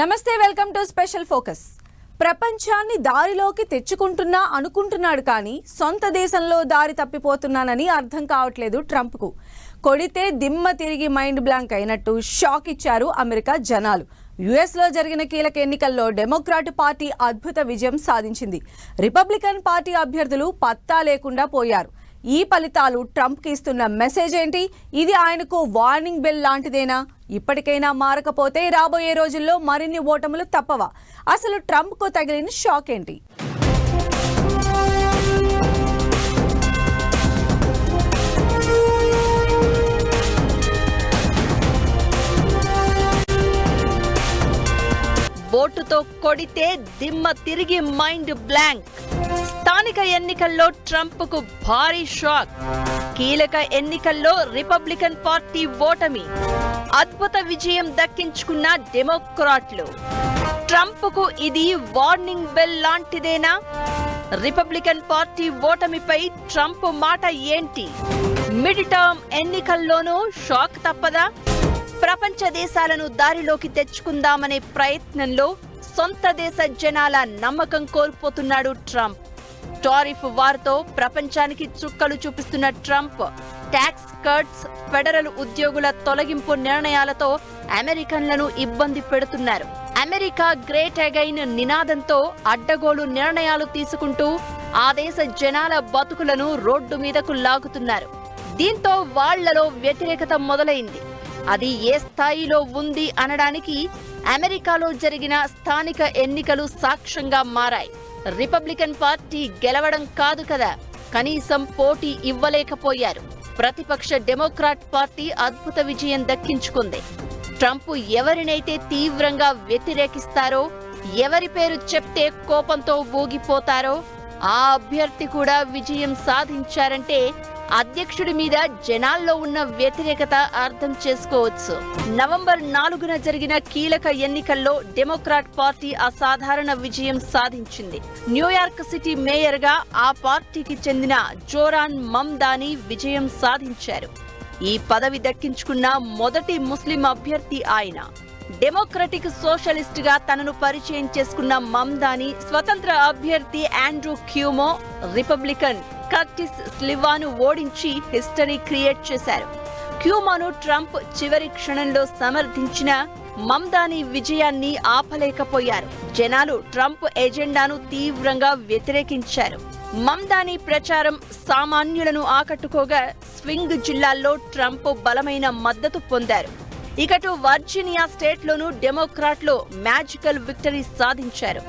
నమస్తే welcome to special focus. ప్రపంచాన్ని దారిలోకి తెచ్చుకుంటున్నా అనుకుంటున్నాడు కానీ సొంత దేశంలో దారి తప్పిపోతున్నానని అర్థం కావట్లేదు ట్రంప్కు. కొడితే దిమ్మ తిరిగి మైండ్ బ్లాంక్ అయినట్టు షాక్ ఇచ్చారు అమెరికా జనాలు. యుఎస్లో జరిగిన కీలక ఎన్నికల్లో డెమోక్రాట్ పార్టీ అద్భుత విజయం సాధించింది. రిపబ్లికన్ పార్టీ అభ్యర్థులు పత్తా లేకుండా పోయారు. ఈ ఫలితాలు ట్రంప్కి ఇస్తున్న మెసేజ్ ఏంటి? ఇది ఆయనకు వార్నింగ్ బెల్ లాంటిదేనా? ఇప్పటికైనా మారకపోతే రాబోయే రోజుల్లో మరిన్ని ఓటములు తప్పవా. అసలు ట్రంప్కు తగిలిన షాక్ ఏంటి? ఓటుతో కొడితే దిమ్మ తిరిగి మైండ్ బ్లాంక్. స్థానిక ఎన్నికల్లో ట్రంప్కు భారీ షాక్. కీలక ఎన్నికల్లో రిపబ్లికన్ పార్టీ ఓటమి. అద్భుత విజయం దక్కించుకున్న డెమోక్రాట్లు. ట్రంప్కు ఇది వార్నింగ్ బెల్ లాంటిదేనా? రిపబ్లికన్ పార్టీ ఓటమిపై ట్రంప్ మాట ఏంటి? మిడ్ టర్మ్ ఎన్నికల్లోనూ షాక్ తప్పదా? ప్రపంచ దేశాలను దారిలోకి తెచ్చుకుందామనే ప్రయత్నంలో సొంత దేశ జనాల నమ్మకం కోల్పోతున్నాడు ట్రంప్. టారిఫ్ వార్తో ప్రపంచానికి చుక్కలు చూపిస్తున్న ట్రంప్ ట్యాక్స్ కట్స్ ఫెడరల్ ఉద్యోగుల తొలగింపు నిర్ణయాలతో అమెరికన్లను ఇబ్బంది పెడుతున్నారు. అమెరికా గ్రేట్ అగైన్ నినాదంతో అడ్డగోలు నిర్ణయాలు తీసుకుంటూ ఆ దేశ జనాల బతుకులను రోడ్డు మీదకు లాగుతున్నారు. దీంతో వాళ్ళలో వ్యతిరేకత మొదలైంది. అది ఏ స్థాయిలో ఉంది అనడానికి అమెరికాలో జరిగిన స్థానిక ఎన్నికలు సాక్ష్యంగా మారాయి. రిపబ్లికన్ పార్టీ గెలవడం కాదు కదా కనీసం పోటీ ఇవ్వలేకపోయారు. ప్రతిపక్ష డెమోక్రాట్ పార్టీ అద్భుత విజయం దక్కించుకుంది. ట్రంప్ ఎవరినైతే తీవ్రంగా వ్యతిరేకిస్తారో ఎవరి పేరు చెప్తే కోపంతో ఊగిపోతారో ఆ అభ్యర్థి కూడా విజయం సాధించారంటే అధ్యక్షుడి మీద జనాల్లో ఉన్న వ్యతిరేకత అర్థం చేసుకోవచ్చు. నవంబర్ నాలుగున జరిగిన కీలక ఎన్నికల్లో డెమోక్రాట్ పార్టీ అసాధారణ విజయం సాధించింది. న్యూయార్క్ సిటీ మేయర్గా ఆ పార్టీకి చెందిన జోరాన్ మమ్దాని విజయం సాధించారు. ఈ పదవి దక్కించుకున్న మొదటి ముస్లిం అభ్యర్థి ఆయన. డెమోక్రటిక్ సోషలిస్ట్గా తనను పరిచయం చేసుకున్న మమ్దాని స్వతంత్ర అభ్యర్థి ఆండ్రూ క్యూమో రిపబ్లికన్ కర్టిస్ స్లివాను ఓడించి హిస్టరీ క్రియేట్ చేశారు. క్యూమాను ట్రంప్ చివరి క్షణంలో సమర్థించిన మమ్దాని విజయాన్ని ఆపలేకపోయారు. జనాలు ట్రంప్ ఎజెండాను తీవ్రంగా వ్యతిరేకించారు. మమ్దాని ప్రచారం సామాన్యులను ఆకట్టుకోగా స్వింగ్ జిల్లాల్లో ట్రంప్ బలమైన మద్దతు పొందారు. ఇకటు వర్జీనియా స్టేట్లోనూ డెమోక్రాట్లు మ్యాజికల్ విక్టరీ సాధించారు.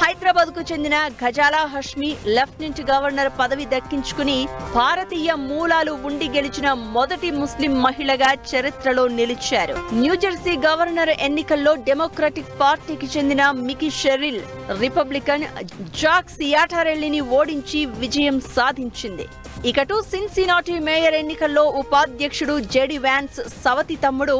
హైదరాబాద్కు చెందిన గజాలా హష్మి లెఫ్టినెంట్ గవర్నర్ పదవి దక్కించుకుని భారతీయ మూలాలు ఉండి గెలిచిన మొదటి ముస్లిం మహిళగా చరిత్రలో నిలిచారు. న్యూజెర్సీ గవర్నర్ ఎన్నికల్లో డెమోక్రటిక్ పార్టీకి చెందిన మికి షెరిల్ రిపబ్లికన్ జాక్ సియాటారెల్లిని ఓడించి విజయం సాధించింది. ఇకటు సిన్సినాటి మేయర్ ఎన్నికల్లో ఉపాధ్యక్షుడు జెడి వ్యాన్స్ సవతి తమ్ముడు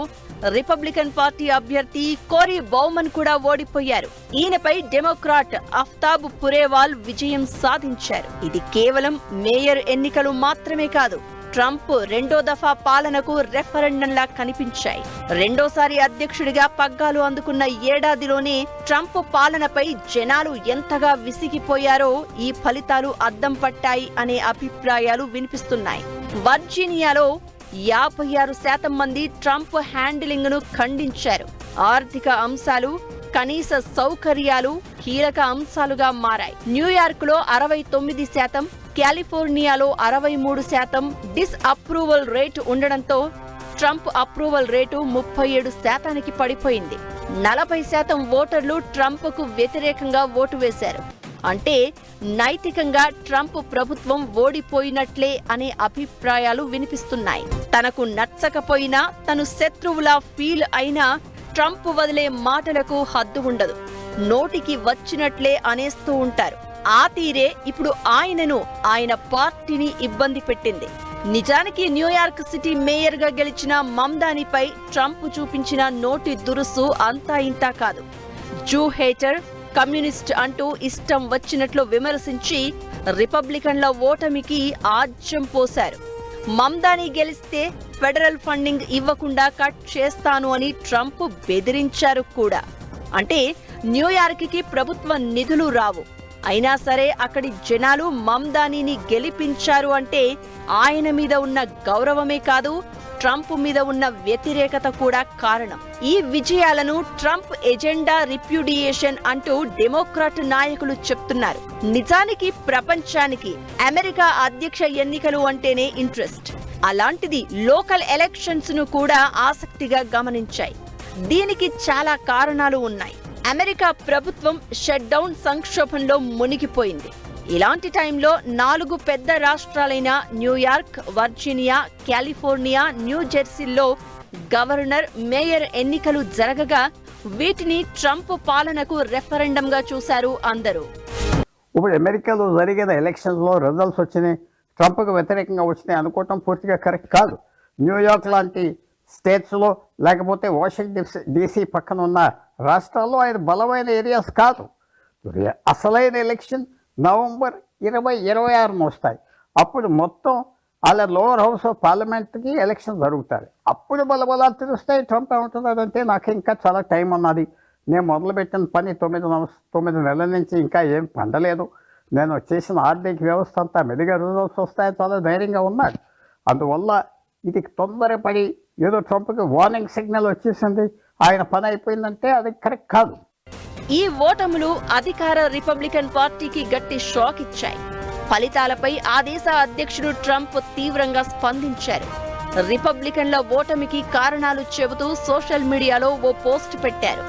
రిపబ్లికన్ పార్టీ అభ్యర్థి కోరీ బౌమన్ కూడా ఓడిపోయారు. ఈయనపై డెమోక్రాట్ అఫ్తాబ్ పురేవాల్ విజయం సాధించారు. ఇది కేవలం మేయర్ ఎన్నికలు మాత్రమే కాదు ట్రంప్ రెండో దఫా పాలనకు రెఫరెండంలా కనిపించాయి. రెండోసారి అధ్యక్షుడిగా పగ్గాలు అందుకున్న ఏడాదిలోనే ట్రంప్ పాలనపై జనాలు ఎంతగా విసిగిపోయారో ఈ ఫలితాలు అద్దం పట్టాయి అనే అభిప్రాయాలు వినిపిస్తున్నాయి. వర్జీనియాలో యాభై ఆరు శాతం మంది ట్రంప్ హ్యాండిలింగ్ను ఖండించారు. ఆర్థిక అంశాలు కనీస సౌకర్యాలు కీలక అంశాలుగా మారాయి. న్యూయార్క్లో అరవై తొమ్మిది శాతం కాలిఫోర్నియాలో అరవై మూడు శాతం డిస్ అప్రూవల్ రేటు ఉండడంతో ట్రంప్ అప్రూవల్ రేటు ముప్పై ఏడు శాతానికి పడిపోయింది. నలభై శాతం ఓటర్లు ట్రంప్కు వ్యతిరేకంగా ఓటు వేశారు. అంటే నైతికంగా ట్రంప్ ప్రభుత్వం ఓడిపోయినట్లే అనే అభిప్రాయాలు వినిపిస్తున్నాయి. తనకు నచ్చకపోయినా తను శత్రువులా ఫీల్ అయినా ట్రంప్ వదిలే మాటలకు హద్దు ఉండదు. నోటికి వచ్చినట్లే అనేస్తూ ఉంటారు. ఆ తీరే ఇప్పుడు ఆయనను ఆయన పార్టీని ఇబ్బంది పెట్టింది. నిజానికి న్యూయార్క్ సిటీ మేయర్గా గెలిచిన మమ్దానిపై ట్రంప్ చూపించిన నోటి దురుసు అంతా ఇంతా కాదు. జూ హేటర్ కమ్యూనిస్ట్ అంటూ ఇష్టం వచ్చినట్లు విమర్శించి రిపబ్లికన్ల ఓటమికి ఆజ్యం పోశారు. మమ్దాని గెలిస్తే ఫెడరల్ ఫండింగ్ ఇవ్వకుండా కట్ చేస్తాను అని ట్రంప్ బెదిరించారు కూడా. అంటే న్యూయార్క్కి ప్రభుత్వ నిధులు రావు. అయినా సరే అక్కడి జనాలు మమ్దానీని గెలిపించారు అంటే ఆయన మీద ఉన్న గౌరవమే కాదు ట్రంప్ మీద ఉన్న వ్యతిరేకత కూడా కారణం. ఈ విజయాలను ట్రంప్ ఎజెండా రిప్యూడియేషన్ అంటూ డెమోక్రాట్ నాయకులు చెప్తున్నారు. నిజానికి ప్రపంచానికి అమెరికా అధ్యక్ష ఎన్నికలు అంటేనే ఇంట్రెస్ట్. అలాంటిది లోకల్ ఎలక్షన్స్ను కూడా ఆసక్తిగా గమనించాయి. దీనికి చాలా కారణాలు ఉన్నాయి. అమెరికా ప్రభుత్వం షట్డౌన్ సంక్షోభంలో మునిగిపోయింది. ఇలాంటి టైంలో నాలుగు పెద్ద రాష్ట్రాలైన New York Virginia California new జెర్సీల్లో governor mayor ఎన్నికలు జరగగా వీటిని ట్రంప్ పాలనకు రెఫరెండంగా చూశారు అందరూ. ఇప్పుడు అమెరికాలో జరిగిన ఎలక్షన్స్లో రిజల్ట్స్ వచ్చినాయి. ట్రంప్కు వ్యతిరేకంగా వచ్చినాయి అనుకోవటం పూర్తిగా కరెక్ట్ కాదు. న్యూయార్క్ లాంటి స్టేట్స్లో లేకపోతే వాషింగ్టన్ డీసీ పక్కన ఉన్న రాష్ట్రాల్లో ఆయన బలమైన ఏరియాస్ కాదు. అసలైన ఎలక్షన్ నవంబర్ ఇరవై ఇరవై ఆరున వస్తాయి అప్పుడు మొత్తం వాళ్ళ లోవర్ హౌస్ ఆఫ్ పార్లమెంట్కి ఎలక్షన్ జరుగుతాయి అప్పుడు బలబలాలు తెలుస్తాయి ట్రంప్ ఏమంటున్నారంటే నాకు ఇంకా చాలా టైం ఉన్నది నేను మొదలుపెట్టిన పని తొమ్మిది తొమ్మిది నెలల నుంచి ఇంకా ఏం పండలేదు. నేను చేసిన ఆర్థిక వ్యవస్థ అంతా మెరుగా రిజల్ట్స్ వస్తాయని చాలా ధైర్యంగా ఉన్నాడు అందువల్ల ఇది తొందరపడి ఏదో ట్రంప్కి వార్నింగ్ సిగ్నల్ వచ్చేసింది. ఆయన పని అయిపోయిందంటే అది కరెక్ట్ కాదు. ఈ ఓటములు అధికార రిపబ్లికన్ పార్టీకి గట్టి షాక్ ఇచ్చాయి. ఫలితాలపై ఆ దేశ అధ్యక్షుడు ట్రంప్ తీవ్రంగా స్పందించారు. రిపబ్లికన్ల ఓటమికి కారణాలు చెబుతూ సోషల్ మీడియాలో ఓ పోస్ట్ పెట్టారు.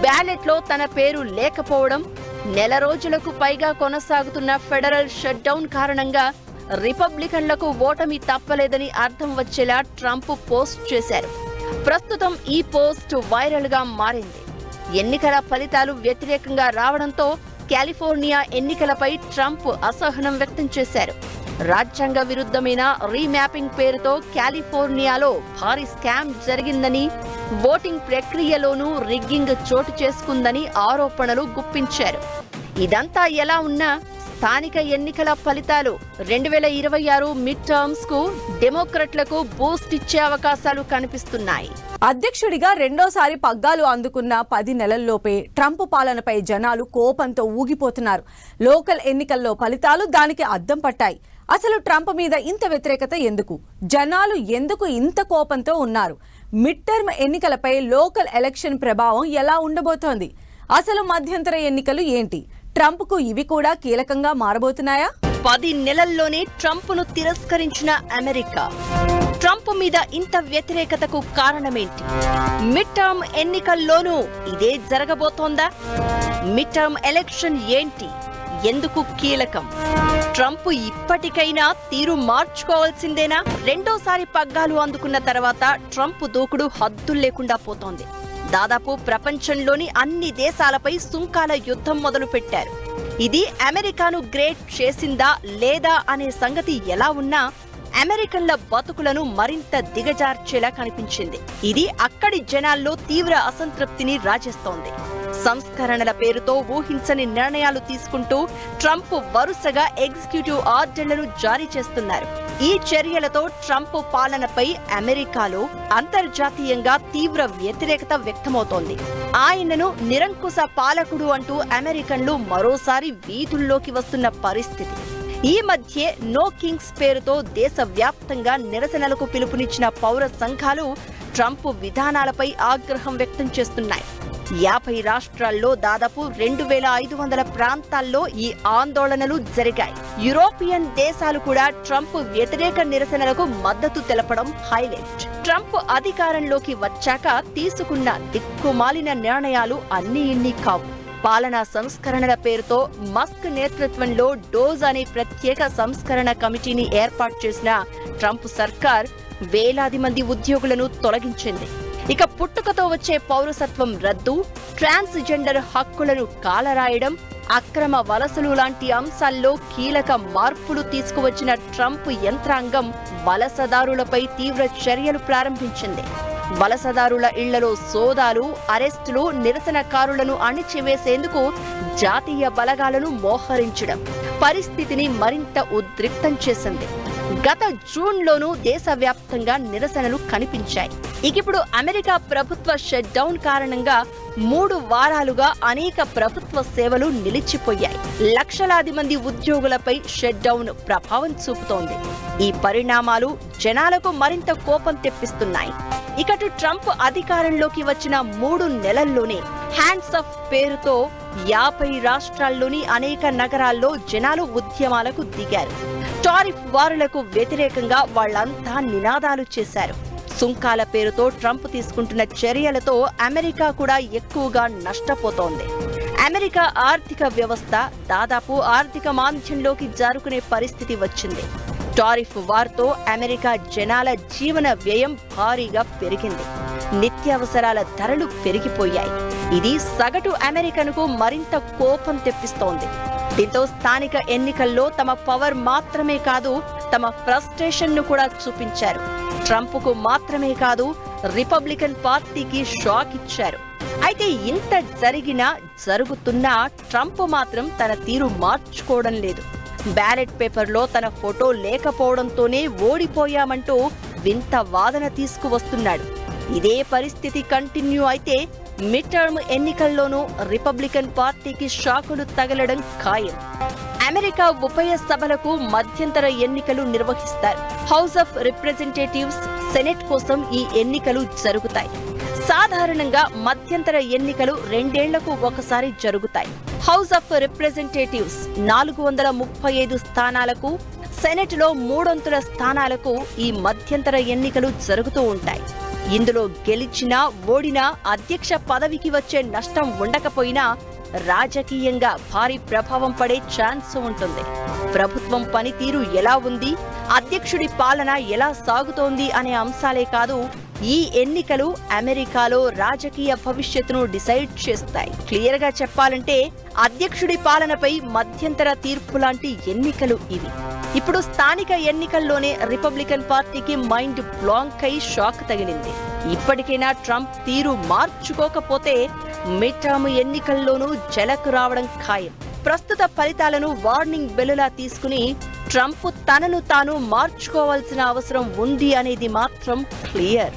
బ్యాలెట్లో తన పేరు లేకపోవడం నెల రోజులకు పైగా కొనసాగుతున్న ఫెడరల్ షట్డౌన్ కారణంగా రిపబ్లికన్లకు ఓటమి తప్పలేదని అర్థం వచ్చేలా ట్రంప్ పోస్ట్ చేశారు. ప్రస్తుతం ఈ పోస్ట్ వైరల్గా మారింది. ఎన్నికల ఫలితాలు వ్యతిరేకంగా రావడంతో కాలిఫోర్నియా ఎన్నికలపై ట్రంప్ అసహనం వ్యక్తం చేశారు. రాజ్యాంగ విరుద్ధమైన రీమ్యాపింగ్ పేరుతో కాలిఫోర్నియాలో భారీ స్కామ్ జరిగిందని ఓటింగ్ ప్రక్రియలోనూ రిగ్గింగ్ చోటు చేసుకుందని ఆరోపణలు గుప్పించారు. ఇదంతా ఎలా ఉన్నా స్థానిక ఎన్నికల ఫలితాలు రెండు వేల ఇరవై ఆరు మిడ్ టర్మ్స్కు డెమోక్రట్లకు బూస్ట్ ఇచ్చే అవకాశాలు కనిపిస్తున్నాయి. అధ్యక్షుడిగా రెండోసారి పగ్గాలు అందుకున్న పది నెలల్లోపే ట్రంప్ పాలనపై జనాలు కోపంతో ఊగిపోతున్నారు. లోకల్ ఎన్నికల్లో ఫలితాలు దానికి అద్దం పట్టాయి. అసలు ట్రంప్ మీద ఇంత వ్యతిరేకత ఎందుకు? జనాలు ఎందుకు ఇంత కోపంతో ఉన్నారు? మిడ్ టర్మ్ ఎన్నికలపై లోకల్ ఎలక్షన్ ప్రభావం ఎలా ఉండబోతోంది? అసలు మధ్యంతర ఎన్నికలు ఏంటి? ట్రంప్కు ఇవి కూడా కీలకంగా మారబోతున్నాయా? పది నెలల్లోనే ట్రంప్ను తిరస్కరించిన అమెరికా. ట్రంప్ మీద ఇంత వ్యతిరేకతకు కారణమేంటి? మిడ్ టర్మ్ ఎన్నికల్లోనూ ఇదే జరగబోతోందా? మిడ్ టర్మ్ ఎలక్షన్ ఏంటి? ఎందుకు కీలకం? ట్రంప్ ఇప్పటికైనా తీరు మార్చుకోవాల్సిందేనా? రెండోసారి పగ్గాలు అందుకున్న తర్వాత ట్రంప్ దూకుడు హద్దులు లేకుండా పోతోంది. దాదాపు ప్రపంచంలోని అన్ని దేశాలపై సుంకాల యుద్ధం మొదలు పెట్టారు ఇది అమెరికాను గ్రేట్ చేసిందా లేదా అనే సంగతి ఎలా ఉన్నా అమెరికన్ల బతుకులను మరింత దిగజార్చేలా కనిపించింది. ఇది అక్కడి జనాల్లో తీవ్ర అసంతృప్తిని రాజేస్తోంది. సంస్కరణల పేరుతో ఊహించని నిర్ణయాలు తీసుకుంటూ ట్రంప్ వరుసగా ఎగ్జిక్యూటివ్ ఆర్డర్లను జారీ చేస్తున్నారు. ఈ చర్యలతో ట్రంప్ పాలనపై అమెరికాలో అంతర్జాతీయంగా తీవ్ర వ్యతిరేకత వ్యక్తమవుతోంది. ఆయనను నిరంకుశ పాలకుడు అంటూ అమెరికన్లు మరోసారి వీధుల్లోకి వస్తున్న పరిస్థితి. ఈ మధ్యే నో కింగ్స్ పేరుతో దేశవ్యాప్తంగా నిరసనలకు పిలుపునిచ్చిన పౌర సంఘాలు ట్రంప్ విధానాలపై ఆగ్రహం వ్యక్తం చేస్తున్నాయి. యాభై రాష్ట్రాల్లో దాదాపు రెండు వేల ఐదు వందల ప్రాంతాల్లో ఈ ఆందోళనలు జరిగాయి. యూరోపియన్ దేశాలు కూడా ట్రంప్ వ్యతిరేక నిరసనలకు మద్దతు తెలపడం హైలైట్. ట్రంప్ అధికారంలోకి వచ్చాక తీసుకున్న దిక్కుమాలిన నిర్ణయాలు అన్ని ఇన్ని కావు. పాలనా సంస్కరణల పేరుతో మస్క్ నేతృత్వంలో డోజ్ అనే ప్రత్యేక సంస్కరణ కమిటీని ఏర్పాటు చేసిన ట్రంప్ సర్కార్ వేలాది మంది ఉద్యోగులను తొలగించింది. ఇక పుట్టుకతో వచ్చే పౌరసత్వం రద్దు ట్రాన్స్జెండర్ హక్కులను కాలరాయడం అక్రమ వలసలు లాంటి అంశాల్లో కీలక మార్పులు తీసుకువచ్చిన ట్రంప్ యంత్రాంగం వలసదారులపై తీవ్ర చర్యలు ప్రారంభించింది. వలసదారుల ఇళ్ళలో సోదాలు అరెస్టులు నిరసనకారులను అణిచివేసేందుకు జాతీయ బలగాలను మోహరించడం పరిస్థితిని మరింత ఉద్రిక్తం చేసింది. గత జూన్లోనూ దేశవ్యాప్తంగా నిరసనలు కనిపించాయి. ఇక ఇప్పుడు అమెరికా ప్రభుత్వ షట్ డౌన్ కారణంగా మూడు వారాలుగా అనేక ప్రభుత్వ సేవలు నిలిచిపోయాయి. లక్షలాది మంది ఉద్యోగులపై షట్ డౌన్ ప్రభావం చూపుతోంది. ఈ పరిణామాలు జనాలకు మరింత కోపం తెప్పిస్తున్నాయి. ఇకటు ట్రంప్ అధికారంలోకి వచ్చిన మూడు నెలల్లోనే హ్యాండ్స్ ఆఫ్ పేరుతో యాభై రాష్ట్రాల్లోని అనేక నగరాల్లో జనాలు ఉద్యమాలకు దిగారు. టారిఫ్ వారులకు వ్యతిరేకంగా వాళ్ళంతా నినాదాలు చేశారు. సుంకాల పేరుతో ట్రంప్ తీసుకుంటున్న చర్యలతో అమెరికా కూడా ఎక్కువగా నష్టపోతోంది. అమెరికా ఆర్థిక వ్యవస్థ దాదాపు ఆర్థిక మాంద్యంలోకి జారుకునే పరిస్థితి వచ్చింది. టారిఫ్ వార్తో అమెరికా జనాల జీవన వ్యయం భారీగా పెరిగింది. నిత్యావసరాల ధరలు పెరిగిపోయాయి. ఇది సగటు అమెరికన్కు మరింత కోపం తెప్పిస్తోంది. దీంతో స్థానిక ఎన్నికల్లో తమ పవర్ మాత్రమే కాదు తమ ఫ్రస్ట్రేషన్ను కూడా చూపించారు. ట్రంప్కు మాత్రమే కాదు రిపబ్లికన్ పార్టీకి షాక్ ఇచ్చారు. అయితే ఇంత జరిగినా జరుగుతున్నా ట్రంప్ మాత్రం తన తీరు మార్చుకోవడం లేదు. బ్యాలెట్ పేపర్లో తన ఫోటో లేకపోవడంతోనే ఓడిపోయామంటూ వింత వాదన తీసుకువస్తున్నాడు. ఇదే పరిస్థితి కంటిన్యూ అయితే మిడ్ టర్మ్ ఎన్నికల్లోనూ రిపబ్లికన్ పార్టీకి షాకులు తగలడం ఖాయం. అమెరికా ఉభయ సభలకు మధ్యంతర ఎన్నికలు నిర్వహిస్తారు. హౌస్ ఆఫ్ రిప్రజెంటేటివ్స్ సెనెట్ కోసం ఈ ఎన్నికలు జరుగుతాయి. సాధారణంగా మధ్యంతర ఎన్నికలు రెండేళ్ళకు ఒకసారి జరుగుతాయి. హౌస్ ఆఫ్ రిప్రజెంటేటివ్స్ నాలుగు వందల ముప్పై ఐదు స్థానాలకు సెనెట్లో మూడొంతుల స్థానాలకు ఈ మధ్యంతర ఎన్నికలు జరుగుతూ ఉంటాయి. ఇందులో గెలిచినా ఓడినా అధ్యక్ష పదవికి వచ్చే నష్టం ఉండకపోయినా రాజకీయంగా భారీ ప్రభావం పడే ఛాన్స్ ఉంటుంది. ప్రభుత్వం పనితీరు ఎలా ఉంది? అధ్యక్షుడి పాలన ఎలా సాగుతోంది అనే అంశాలే కాదు ఈ ఎన్నికలు అమెరికాలో రాజకీయ భవిష్యత్తును డిసైడ్ చేస్తాయి. క్లియర్గా చెప్పాలంటే అధ్యక్షుడి పాలనపై మధ్యంతర తీర్పు లాంటి ఎన్నికలు ఇవి. ఇప్పుడు స్థానిక ఎన్నికల్లోనే రిపబ్లికన్ పార్టీకి మైండ్ బ్లాంక్ అయి షాక్ తగిలింది. ఇప్పటికైనా ట్రంప్ తీరు మార్చుకోకపోతే మిడ్ టర్మ్ ఎన్నికల్లోనూ జలకు రావడం ఖాయం. ప్రస్తుత ఫలితాలను వార్నింగ్ బెల్లులా తీసుకుని ట్రంప్ తనను తాను మార్చుకోవాల్సిన అవసరం ఉంది అనేది మాత్రం క్లియర్.